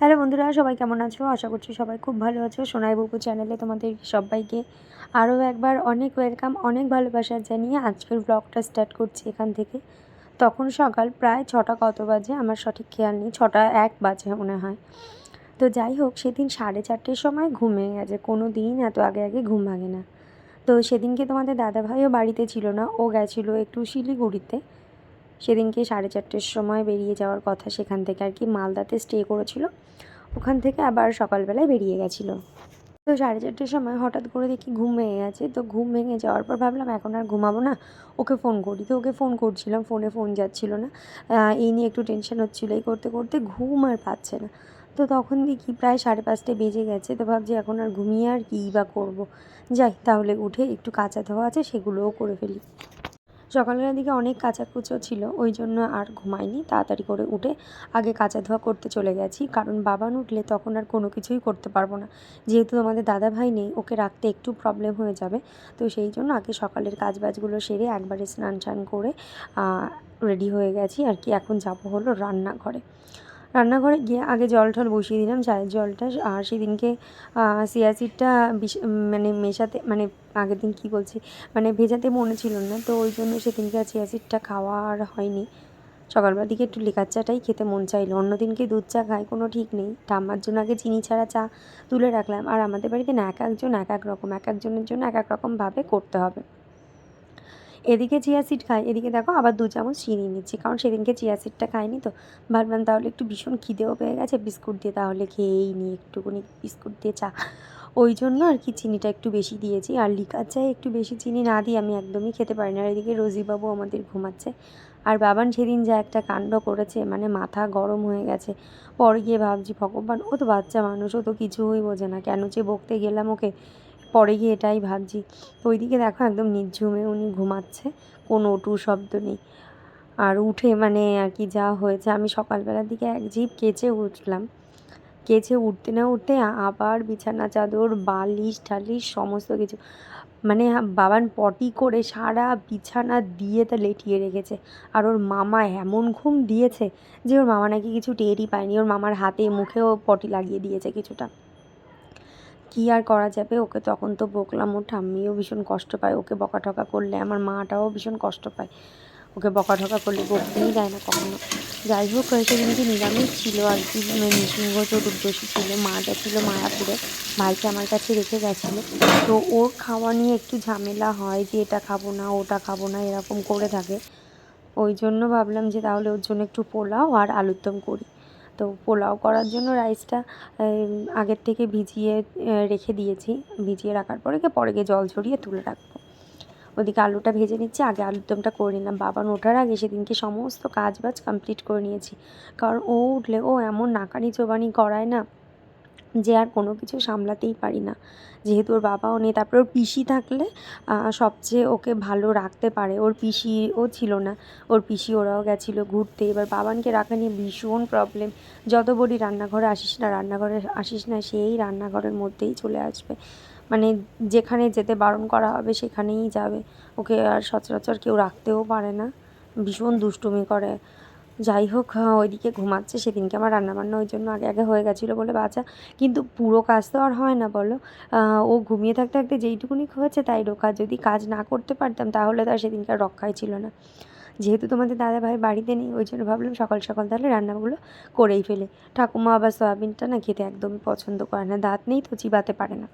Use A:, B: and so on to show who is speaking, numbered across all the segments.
A: Hello বন্ধুরা, সবাই কেমন আছো? আশা করছি সবাই খুব ভালো আছো। সোনাই বুকু চ্যানেলে তোমাদের সবাইকে আরও একবার অনেক ওয়েলকাম, অনেক ভালোবাসা জানিয়ে আজকের ব্লগটা স্টার্ট করছি এখান থেকে। তখন সকাল প্রায় ছটা কত বাজে? আমার সঠিক খেয়াল নেই, ছটা এক বাজে মনে হয়। তো যাই হোক, সেদিন সাড়ে চারটের সময় ঘুমিয়ে গেছে। কোনো দিন এত আগে আগে ঘুম ভাঙে না। তো সেদিনকে তোমাদের দাদাভাইও বাড়িতে ছিল না, ও গেছিল একটু শিলিগুড়িতে। সেদিনকে সাড়ে চারটের সময় বেরিয়ে যাওয়ার কথা সেখান থেকে আর কি মালদাতে স্টে করেছিল। ওখান থেকে আবার সকালবেলায় বেরিয়ে গেছিল। তো সাড়ে চারটের সময় হঠাৎ করে দেখি ঘুম ভেঙে গেছে। তো ঘুম ভেঙে যাওয়ার পর ভাবলাম, এখন আর ঘুমাবো না, ওকে ফোন করি। তো ওকে ফোন করছিলাম ফোনে ফোন যাচ্ছিল না। এই নিয়ে একটু টেনশন হচ্ছিল। এই করতে করতে ঘুম আর পাচ্ছে না। তো তখন দেখি প্রায় সাড়ে পাঁচটায় বেজে গেছে। তো ভাবছি, এখন আর ঘুমিয়ে আর কী বা করব? যাই, তাহলে উঠে একটু কাঁচা ধোয়া আছে, সেগুলোও করে ফেলি। সকালবেলার দিকে অনেক কাঁচাকুচো ছিল, ওই জন্য আর ঘুমাইনি। তাড়াতাড়ি করে উঠে আগে কাঁচা ধোয়া করতে চলে গেছি, কারণ বাবান উঠলে তখন আর কোনো কিছুই করতে পারব না। যেহেতু আমাদের দাদা ভাই নেই, ওকে রাখতে একটু প্রবলেম হয়ে যাবে। তো সেই জন্য আগে সকালের কাজ বাজগুলো সেরে একবারে স্নান টান করে রেডি হয়ে গেছি আর কি। এখন যাব হলো রান্নাঘরে। রান্নাঘরে গিয়ে আগে জল টল বসিয়ে দিলাম। চায়ের জলটা আর সেদিনকে সিয়াসিডটা মানে মেশাতে মানে আগের দিন কী বলছি মানে ভেজাতে মনে ছিল না। তো ওই জন্য সেদিনকে আর চিয়াসিডটা খাওয়া আর হয়নি। সকালবেলার দিকে একটু লিকার চাটাই খেতে মন চাইলো। অন্য দিনকে দুধ চা খায়, কোনো ঠিক নেই। ঠাম্মার জন্য আগে চিনি ছাড়া চা তুলে রাখলাম। আর আমাদের বাড়িতে না এক একজন এক এক রকম, এক একজনের জন্য এক এক রকমভাবে করতে হবে। এদিকে চিয়া সিড খাই এদিকে দেখো আবার দু চামচ চিনি নিচ্ছি, কারণ সেদিনকে চিয়া সিডটা খাইনি তো। ভাবলাম তাহলে একটু ভীষণ খিদেও পেয়ে গেছে, বিস্কুট দিয়ে তাহলে খেয়েই নিই একটুখানি বিস্কুট দিয়ে চা। ওই জন্য আর কি চিনিটা একটু বেশি দিয়েছি, আর লিকার চায়ে একটু বেশি চিনি না দিয়ে আমি একদমই খেতে পারি না। আর এদিকে রোজিবাবু আমাদের ঘুমাচ্ছে, আর বাবান সেদিন যা একটা কাণ্ড করেছে মানে মাথা গরম হয়ে গেছে। পরে গিয়ে ভাবছি, ভগবান, ও তো বাচ্চা মানুষ, ও তো কিছুই বোঝে না, কেন যে বকতে গেলাম ওকে? পরে গিয়ে এটাই ভাবছি। তো ওইদিকে দেখো একদম নির্ঝুমে উনি ঘুমাচ্ছে, কোনো ওটু শব্দ নেই। আর উঠে মানে আর কি যা হয়েছে, আমি সকালবেলার দিকে এক জিপ কেচে উঠলাম। কেচে উঠতে না উঠতে আবার বিছানা, চাদর, বালিশ টালিশ সমস্ত কিছু মানে বাবান পটি করে সারা বিছানা দিয়ে তা লেটিয়ে রেখেছে। আর ওর মামা এমন ঘুম দিয়েছে যে ওর মামা নাকি কিছু টেরই পায়নি। ওর মামার হাতে, মুখেও পটি লাগিয়ে দিয়েছে কিছুটা। কী আর করা যাবে? ওকে তখন তো বকলাম। ওর ঠাম্মিও ভীষণ কষ্ট পায়। ওকে বকা ঠকা করলে আমার মাটাও ভীষণ কষ্ট পায়। ওকে বকা ঠকা করলে বকতেই দেয় না কখনো। যাই হোক সেদিনকে নিরামিষ ছিল আর কি। নৃসিংহ চতুর্দশী ছিল, মাটা ছিল মায়াপুরে। ভাইকে আমার কাছে রেখে গেছিল। তো ওর খাওয়া নিয়ে একটু ঝামেলা হয় যে এটা খাব না, ওটা খাব না, এরকম করে থাকে। ওই জন্য ভাবলাম যে তাহলে ওর জন্য একটু পোলাও আর আলুর দম করি। তো পোলাও করার জন্য রাইসটা আগের থেকে ভিজিয়ে রেখে দিয়েছি। ভিজিয়ে রাখার পরে গিয়ে পরে গিয়ে জল ঝরিয়ে তুলে রাখব। ওদিকে আলুটা ভেজে নিচ্ছি। আগে আলুর দমটা করে নিলাম। বাবা ওঠার আগে সেদিনকে সমস্ত কাজ বাজ কমপ্লিট করে নিয়েছি। কারণ ও উঠলে ও এমন নাকানি চোবানি করায় না যে আর কোনো কিছু সামলাতেই পারি না। যেহেতু ওর বাবাও নেই, তারপর ওর পিসি থাকলে সবচেয়ে ওকে ভালো রাখতে পারে। ওর পিসিও ছিল না, ওর পিসি ওরাও গেছিল ঘুরতে। এবার বাবানকে রাখা নিয়ে ভীষণ প্রবলেম যত বলি রান্নাঘরে আসিস না, রান্নাঘরে আসিস না, সেই রান্নাঘরের মধ্যেই চলে আসবে। মানে যেখানে যেতে বারণ করা হবে, সেখানেই যাবে। ওকে আর সচরাচর কেউ রাখতেও পারে না। ভীষণ দুষ্টুমি করে। যাই হোক ওইদিকে ঘুমাচ্ছে, সেদিনকে আমার রান্নাবান্না ওই জন্য আগে আগে হয়ে গেছিল বলে বাচ্চা কিন্তু পুরো কাজ তো আর হয় না বলো। ও ঘুমিয়ে থাকতে থাকতে যেইটুকুনি হয়েছে তাই রোকা, যদি কাজ না করতে পারতাম তাহলে তো আর সেদিনকে আর রক্ষাই ছিল না। যেহেতু তোমাদের দাদা ভাই বাড়িতে নেই, ওই জন্য ভাবলাম সকাল সকাল তাহলে রান্নাগুলো করেই ফেলে। ঠাকুমা আবার সয়াবিনটা না খেতে একদমই পছন্দ করে না, দাঁত নেই তো চিবাতে পারে না।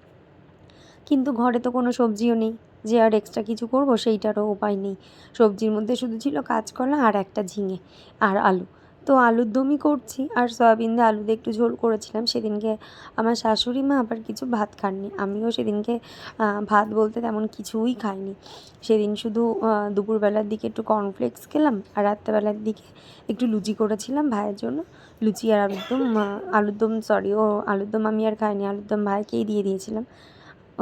A: কিন্তু ঘরে তো কোনো সবজিও নেই। যে আর এক্সট্রা কিছু করব সেইটারও উপায় নেই। সবজির মধ্যে শুধু ছিল কাঁচকলা আর একটা ঝিঙে আর আলু। তো আলুর দমই করছি আর সয়াবিন দিয়ে আলু দিয়ে একটু ঝোল করেছিলাম। সেদিনকে আমার শাশুড়ি মা আবার কিছু ভাত খাননি। আমিও সেদিনকে ভাত বলতে তেমন কিছুই খাইনি। সেদিন শুধু দুপুরবেলার দিকে একটু কর্নফ্লেক্স খেলাম আর রাত্রেবেলার দিকে একটু লুচি করেছিলাম ভাইয়ের জন্য। লুচি আর আলুর দম আলুর দম সরি ও আলুর দম আমি আর খাইনি। আলুর দম ভাইকেই দিয়ে দিয়েছিলাম।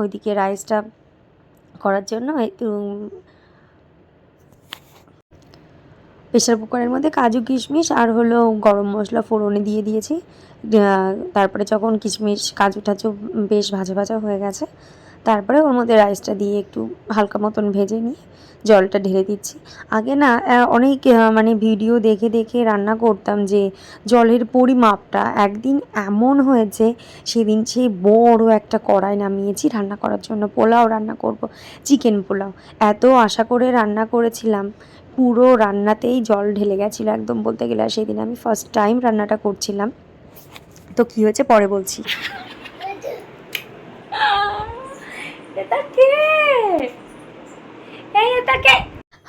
A: ওইদিকে রাইসটা করার জন্য প্রেশার কুকারের মধ্যে কাজু কিশমিশ আর হলো গরম মশলা ফোড়নে দিয়ে দিয়েছি। তারপরে যখন কিশমিশ কাজু টাজু বেশ ভাজা ভাজা হয়ে গেছে তারপরে ওর মধ্যে রাইসটা দিয়ে একটু হালকা মতন ভেজে নিয়ে জলটা ঢেলে দিচ্ছি। আগে না অনেক মানে ভিডিও দেখে দেখে রান্না করতাম যে জলের পরিমাপটা একদিন এমন হয়েছে, সেদিন সেই বড় একটা কড়াই নামিয়েছি রান্না করার জন্য। পোলাও রান্না করব, চিকেন পোলাও। এত আশা করে রান্না করেছিলাম, পুরো রান্নাতেই জল ঢেলে গেছিল একদম বলতে গেলে। সেদিন আমি ফার্স্ট টাইম রান্নাটা করছিলাম। তো কী হয়েছে পরে বলছি এটা কে এই এটা কে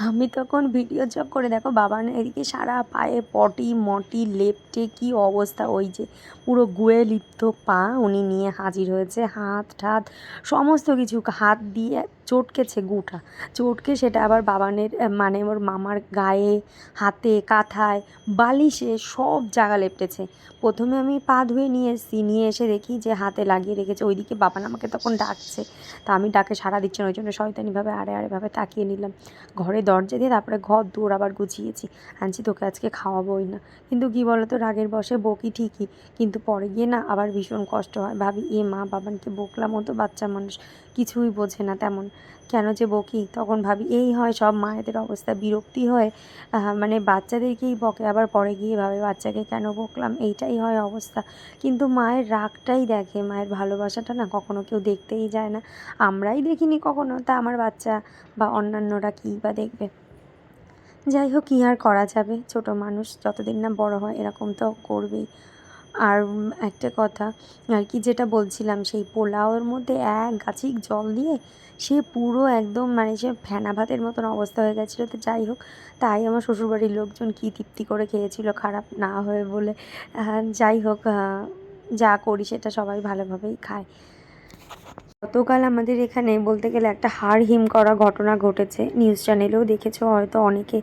A: আমি তখন ভিডিও চক করে, দেখো বাবার এদিকে সারা পায়ে পটি, মটি, লেপটে, কি অবস্থা ওই যে, পুরো গুয়ে লিপ্ত পা উনি নিয়ে হাজির হয়েছে, হাত, ঠাত, সমস্ত কিছু, হাত দিয়ে চটকেছে গুটা। চটকে সেটা আবার বাবানের মানে ওর মামার গায়ে, হাতে, কাঁথায়, বালিশে সব জায়গা লেপটেছে। প্রথমে আমি পা ধুয়ে নিয়ে এসেছি, নিয়ে এসে দেখি যে হাতে লাগিয়ে রেখেছে। ওইদিকে বাবান আমাকে তখন ডাকছে। তা আমি ডাকে সাড়া দিচ্ছি ওই জন্য শয়তানিভাবে আড়ে আড়েভাবে তাকিয়ে নিলাম। ঘরে দরজা দিয়ে তারপরে ঘর দৌড় আবার গুছিয়েছি। আনছি, তোকে আজকে খাওয়াবোই না। কিন্তু কী বলতো, রাগের বসে বকি ঠিকই। কিন্তু পরে গিয়ে না আবার ভীষণ কষ্ট হয়। ভাবি, এ মা বাবানকে বকলাম তো বাচ্চা মানুষ। কিছুই বোঝে না তেমন। কেন যে বকি তখন ভাবি, এই হয় সব মায়েদের অবস্থা, বিরক্তি হয়। মানে বাচ্চাদেরকেই বকে, আবার পরে গিয়ে ভাবে বাচ্চাকে কেন বকলাম? এইটাই হয় অবস্থা। কিন্তু মায়ের রাগটাই দেখে, মায়ের ভালোবাসাটা না কখনো কেউ দেখতেই যায় না। আমরাই দেখিনি কখনো, তা আমার বাচ্চা বা অন্যান্যরা কী বা দেখবে? যাই হোক, কী আর করা যাবে? ছোট মানুষ যতদিন না বড় হয়, এরকম তো করবেই। আর একটা কথা, আর কি যেটা বলছিলাম, সেই পোলাওয়ের মধ্যে এক গাছিক জল দিয়ে সে পুরো একদম মানে সে ফেনা ভাতের মতন অবস্থা হয়ে গেছিল। তো যাই হোক, তাই আমার শ্বশুরবাড়ির লোকজন কী তৃপ্তি করে খেয়েছিল, খারাপ না হয়ে বলে যাই হোক যা করি সেটা সবাই ভালোভাবেই খায়। গতকাল আমাদের এখানে বলতে গেলে একটা হাড় হিম করা ঘটনা ঘটেছে। নিউজ চ্যানেলেও দেখেছ, হয়তো অনেকে।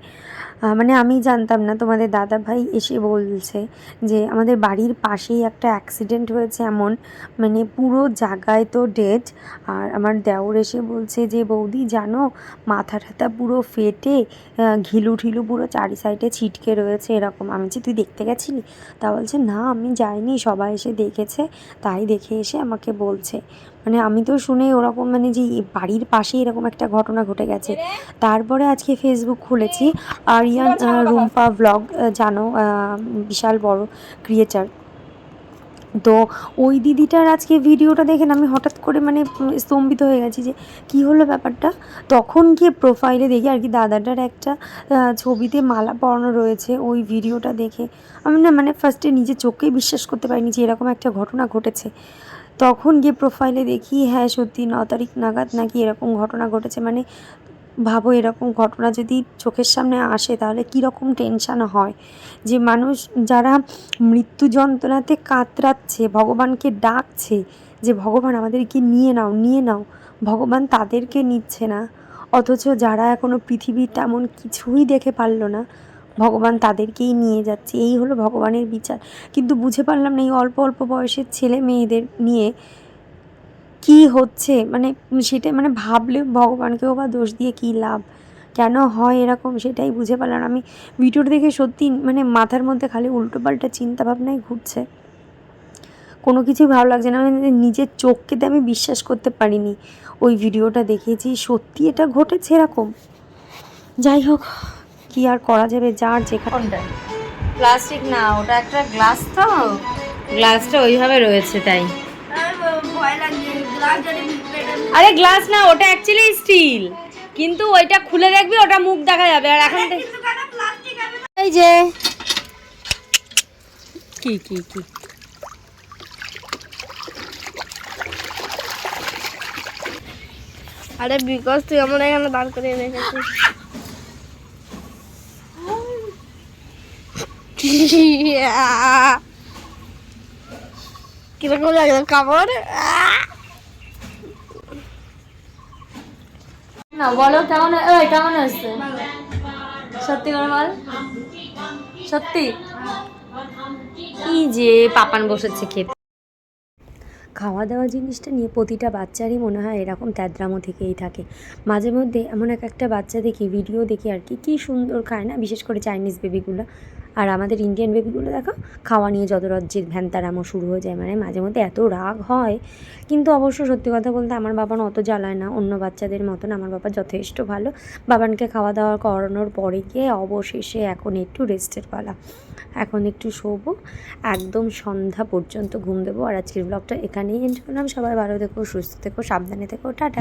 A: মানে আমি জানতাম না, তোমাদের দাদা ভাই এসে বলছে যে আমাদের বাড়ির পাশেই একটা অ্যাক্সিডেন্ট হয়েছে এমন মানে পুরো জায়গায় তো ডেড আর আমার দেওর এসে বলছে যে, বৌদি, জানো, মাথা ঠাথা পুরো ফেটে ঘিলু ঠিলু পুরো চারি সাইডে ছিটকে রয়েছে এরকম। আমি যে, তুই দেখতে গেছিলি? তা বলছে, না, আমি যাইনি। সবাই এসে দেখেছে, তাই দেখে এসে আমাকে বলছে। মানে আমি তো শুনে ওরকম মানে যে বাড়ির পাশে এরকম একটা ঘটনা ঘটে গেছে। তারপরে আজকে ফেসবুক খুলেছি। আরিয়ান রুম্পা ব্লগ জানো বিশাল বড় ক্রিয়েটার তো ওই দিদিটার আজকে ভিডিওটা দেখে না আমি হঠাৎ করে মানে স্তম্ভিত হয়ে গেছি যে কি হলো ব্যাপারটা? তখন গিয়ে প্রোফাইলে দেখি আর কি দাদাটার একটা ছবিতে মালা পরানো রয়েছে ওই ভিডিওটা দেখে। আমি না মানে ফার্স্টে নিজের চোখেই বিশ্বাস করতে পারিনি যে এরকম একটা ঘটনা ঘটেছে। তখন গিয়ে প্রোফাইলে দেখি হ্যাঁ সত্যি ন তারিখ নাগাদ নাকি এরকম ঘটনা ঘটেছে। মানে ভাবো এরকম ঘটনা যদি চোখের সামনে আসে, তাহলে কীরকম টেনশান হয়? যে মানুষ, যারা মৃত্যু যন্ত্রণাতে কাতরাচ্ছে, ভগবানকে ডাকছে, যে ভগবান আমাদেরকে নিয়ে নাও নিয়ে নাও, ভগবান তাদেরকে নিচ্ছে না। অথচ যারা এখনও পৃথিবীর তেমন কিছুই দেখে পারল না ভগবান তাদেরকেই নিয়ে যাচ্ছে, এই হলো ভগবানের বিচার। কিন্তু বুঝে পারলাম না এই অল্প অল্প বয়সের ছেলে মেয়েদের নিয়ে কি হচ্ছে মানে সেটা মানে ভাবলে ভগবানকেও বা দোষ দিয়ে কী লাভ? কেন হয় এরকম সেটাই বুঝে পারলাম আমি ভিডিওটা দেখে সত্যি মানে মাথার মধ্যে খালি উল্টোপাল্টা চিন্তা ভাবনাই ঘুরছে। কোনো কিছুই ভালো লাগছে না মানে নিজের চোখকে তো আমি বিশ্বাস করতে পারিনি। ওই ভিডিওটা দেখেছি, সত্যি এটা ঘটেছে এরকম। যাই হোক কি আর করা যাবে যার যেখানে
B: প্লাস্টিক না ওটা একটা গ্লাস তো। গ্লাসটা ওইভাবে রয়েছে তাই। আরে গ্লাস না ওটা অ্যাকচুয়ালি স্টিল কিন্তু ওইটা খুলে দেখবি ওটা মুখ দেখা যাবে। আর এখন এই যে। কি কি কি?
C: আরে বিকজ তুই আমার এখানে দাঁড় করে রেখেছিস। কীরকম লাগে কাপড়
B: না, বলো, কেমন ওই, কেমন হচ্ছে সত্যি করে বল। সত্যি? কি যে পাপান বসেছে খেতে।
A: খাওয়া দাওয়া জিনিসটা নিয়ে প্রতিটা বাচ্চারই মনে হয় এরকম ত্যাদ্রামো থেকেই থাকে। মাঝে মধ্যে এমন এক একটা বাচ্চা দেখি ভিডিও দেখি আর কি, কী সুন্দর খায় না? বিশেষ করে চাইনিজ বেবিগুলো আর আমাদের ইন্ডিয়ান বেবিগুলো দেখো, খাওয়া নিয়ে যত রাজ্যের ভ্যানতারামো শুরু হয়ে যায় মানে মাঝে মধ্যে এত রাগ হয়। কিন্তু অবশ্য সত্যি কথা বলতে আমার বাবান অত জ্বালায় না, অন্য বাচ্চাদের মতন। আমার বাবা যথেষ্ট ভালো। বাবানকে খাওয়া দাওয়া করানোর পরে গিয়ে অবশেষে এখন একটু রেস্টের পালা। এখন একটু শোবো, একদম সন্ধ্যা পর্যন্ত ঘুম দেবো। আর আজকের ব্লগটা এখানেই এন্ড করলাম। সবাই ভালো থেকো, সুস্থ থেকো, সাবধানে থেকো। টাটা।